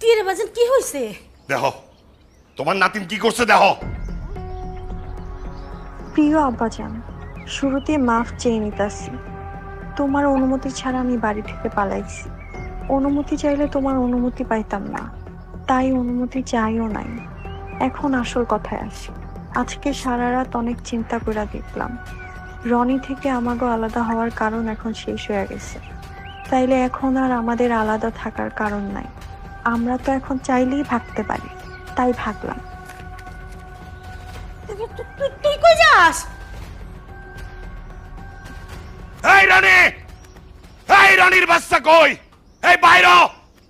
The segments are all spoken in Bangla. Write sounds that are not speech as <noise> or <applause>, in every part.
কি রে বাজান কি হয়েছে দেহ তোমার নাতিন কি করছে দেহ প্রিয় আব্বাজান শুরুতে মাফ চেয়ে নিতাছি। তোমার অনুমতি ছাড়া আমি বাড়ি থেকে পালাইছি। অনুমতি চাইলে তোমার অনুমতি পাইতাম না। তাই অনুমতি চাইও নাই। এখন আসল কথায় আসি। আজকে সারা রাত অনেক চিন্তা করে দেখলাম। রনি থেকে আমাগো আলাদা হওয়ার কারণ এখন শেষ হয়ে গেছে। তাইলে এখন আর আমাদের আলাদা থাকার কারণ নাই। আমরা তো এখন চাইলেই ভাগতে পারি তাই ভাগলাম। তুই- তুই- তুই- তুই কই যাস? এই রানী! এই রানীর বাচ্চা কই? এই বাইর!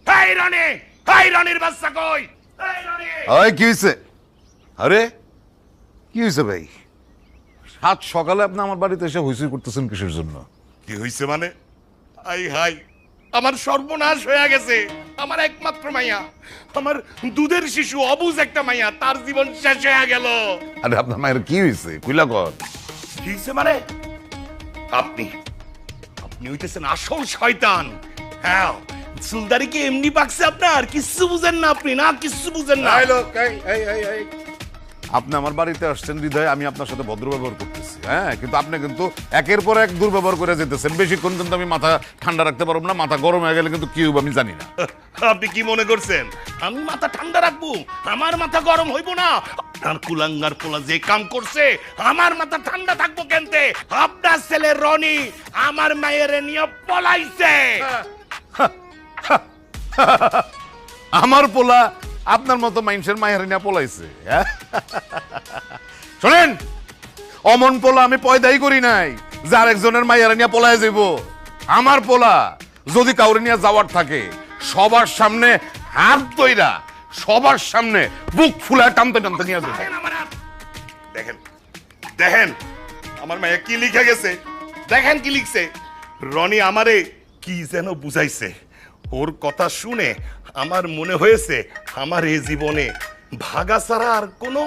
এই রানী! এই রানীর বাচ্চা কই? এই কি হয়েছে আরে কি হয়েছে ভাই? সাত সকালে আপনি আমার বাড়িতে এসে হুইসুই করতেছেন কিসের জন্য? কি হইছে মানে? আই হাই আমার সর্বনাশ হয়ে গেছে। আমার একমাত্র মাইয়া। আমার দুধের শিশু অবুজ একটা মাইয়া তার জীবন শেষ হয়ে গেল। আরে আপনার মায়ের কি হয়েছে কুইলা কর কি হইছে মানে? আপনি আপনি হইতেছেন আসল শয়তান। হ্যাঁ চুলদারি কি এমনি পাকছে আপনার কিচ্ছু বুঝেন না আপনি না কিচ্ছু বুঝেন না। আপনি আমার বাড়িতে আসছেন হৃদয় আমি আপনার সাথে ভদ্র ব্যবহার করতেছি। হ্যাঁ কিন্তু আপনি কিন্তু একের পর এক দুর্ব্যবহার করে যেতেছেন। বেশিক্ষণ কিন্তু আমি মাথা ঠান্ডা রাখতে পারব না মাথা গরম হয়ে গেলে কিন্তু কি হবে আমি জানি না। <laughs> আপনি কি মনে করছেন? আমি মাথা ঠান্ডা রাখব আমার মাথা গরম হইব না। আপনার কুলাঙ্গার পোলা যে কাম করছে আমার মাথা ঠান্ডা থাকব কেনতে? আপনার ছেলে রনি আমার মায়ের নিয়ে পলাইছে। <laughs> আমার পোলা আপনার মতো মানুষের মায়ের নিয়ে পলাইছে হ্যাঁ? শোনেন, অমন পোলা আমি পয়দাই করি নাই, যার একজনের মায়ের নিয়ে পলায় যাইব। আমার পোলা, যদি কাউরে নিয়ে যাওয়ার থাকে, সবার সামনে হাত তৈরা সবার সামনে বুক ফুলা টানতে টানতে নিয়ে যাবে। দেখেন দেখেন, আমার মায়ে কি লিখে গেছে? দেখেন কি লিখছে? রনি আমারে কি যেন বুঝাইছে। ওর কথা শুনে আমার মনে হয়েছে আমার এই জীবনে ভাগা ছাড়া আর কোনো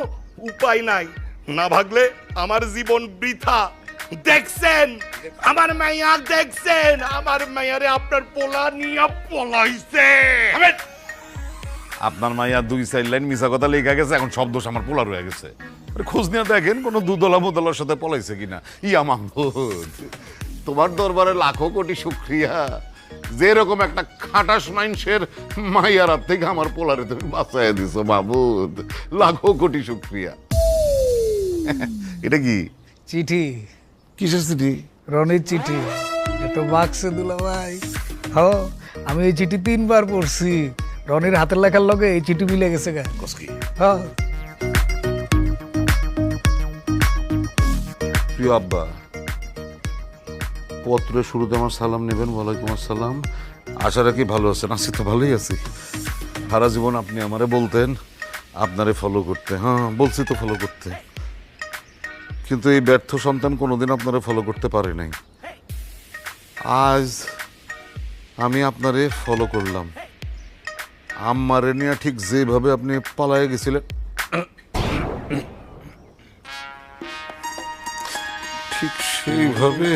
উপায় নাই। না ভাগলে আমার জীবন বৃথা। দেখছেন? আমার মাইয়া দেখছেন? আমার মাইয়ারে আপনার পোলা নিয়ে পলাইছে। আপনার মাইয়া দুই চার লাইন মিশা কথা লেখা গেছে, এখন সব দোষ আমার পোলা রয়ে গেছে। খোঁজ নিয়ে দেখেন কোনো দুদলা মুদলার সাথে পলাইছে কিনা। ইয়া মাহমুদ, তোমার দরবারে লাখো কোটি শুক্রিয়া। যেরকম একটা খাটাস মাইন্সের মাইয়ার হাত থেকে আমার পোলারে তুমি বাঁচাই দিছো বাবু লাখো কোটি শুক্রিয়া। এটা কি? চিঠি। কিসের চিঠি? রনির চিঠি। এটা বাক্সে দুলা ভাই। হ আমি এই চিঠি তিনবার পড়ছি। রনির হাতের লেখার লগে এই চিঠি মিলে গেছে গা। কসকি হ্যাঁ প্রিয় আব্বা পত্রের শুরুতে আমার সালাম নেবেন, ওয়ালাইকুম আসসালাম। আশা রাখি ভালো আছেন, আছি তো ভালোই আছি। সারা জীবন আপনি আমারে বলতেন, আপনারে ফলো করতে। হ্যাঁ বলছি তো ফলো করতে। কিন্তু এই ব্যর্থ সন্তান কোনোদিন আপনারে ফলো করতে পারে নাই। আজ আমি আপনারে ফলো করলাম। আম্মারে নিয়ে ঠিক যেভাবে আপনি পালায়ে গেছিলেন। ঠিক সেইভাবে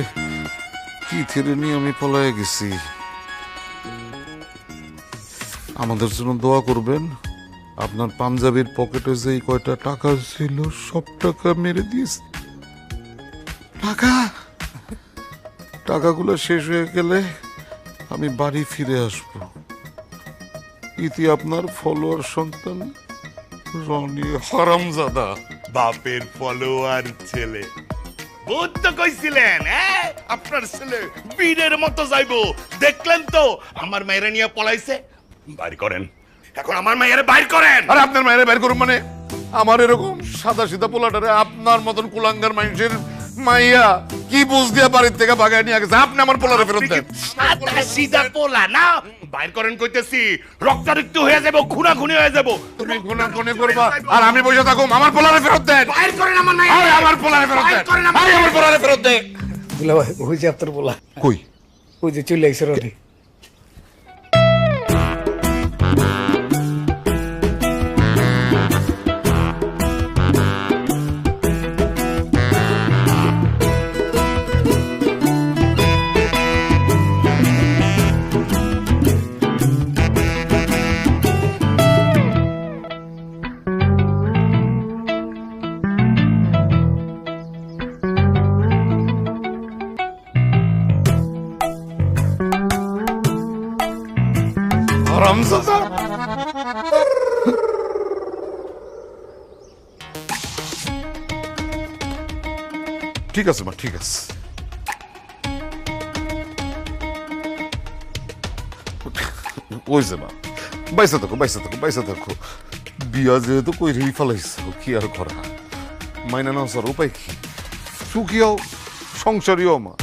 তিথিরে নিয়ে আমি পলায় গেছি? আমাদের জন্য দোয়া করবেন। আপনার পাঞ্জাবির পকেটে যেই কয়টা টাকা ছিল, সব টাকা মেরে দিয়েছি। টাকা? টাকাগুলো শেষ হয়ে গেলে আমি বাড়ি ফিরে আসব। ইতি আপনার ফলোয়ার সন্তান, রনি হারামজাদা। বাপের ফলোয়ার ছেলে। বহুত তো কইছিলেন হ্যাঁ আপনার ছেলে বীরের মতো যাইবো। দেখলেন তো, আমার মায়েরা নিয়ে পলাইছে। বাইর করেন। এখন আমার মায়ের বাইর করেন। আরে আপনার মায়ের বের করুন মানে? আমার এরকম সাদা সিধা পোলাটারে আপনার মতন কুলাঙ্গার মানুষের মাইয়া কি বুঝ দিয়া বাড়ির থেকে বাগায় নিয়ে গেছে? আপনি আমার পোলারে ফেরত দেন। সাদা সিধা পোলা? না। বাইর করেন কইতেছি রক্তারক্ত হয়ে যাব খুনা খুনি হয়ে যাব। তুমি খুনা খুনি করবা আর আমি বসে থাকুম আমার পোলারে ফেরত দেন। বাইর করেন আমার নাই আরে আমার পোলারে ফেরত দেন। বাইর করেন আমার আরে আমার পোলারে ফেরত দেন দুলা ভাই ওই যে আপনার বলা কই? ওই যে চলে আইছে রনি হারামজাদা ঠিক আছে, মা, ঠিক আছে। ওই যে, মা, বাইসে থাকো বাইসে থাকো বাইসে থাকো। বিয়া যেহেতু কই রেই ফেলাইছো কি আর করা? মাইনা না স্যার উপায় কি? সুখিয়াও সংসারীয় মা।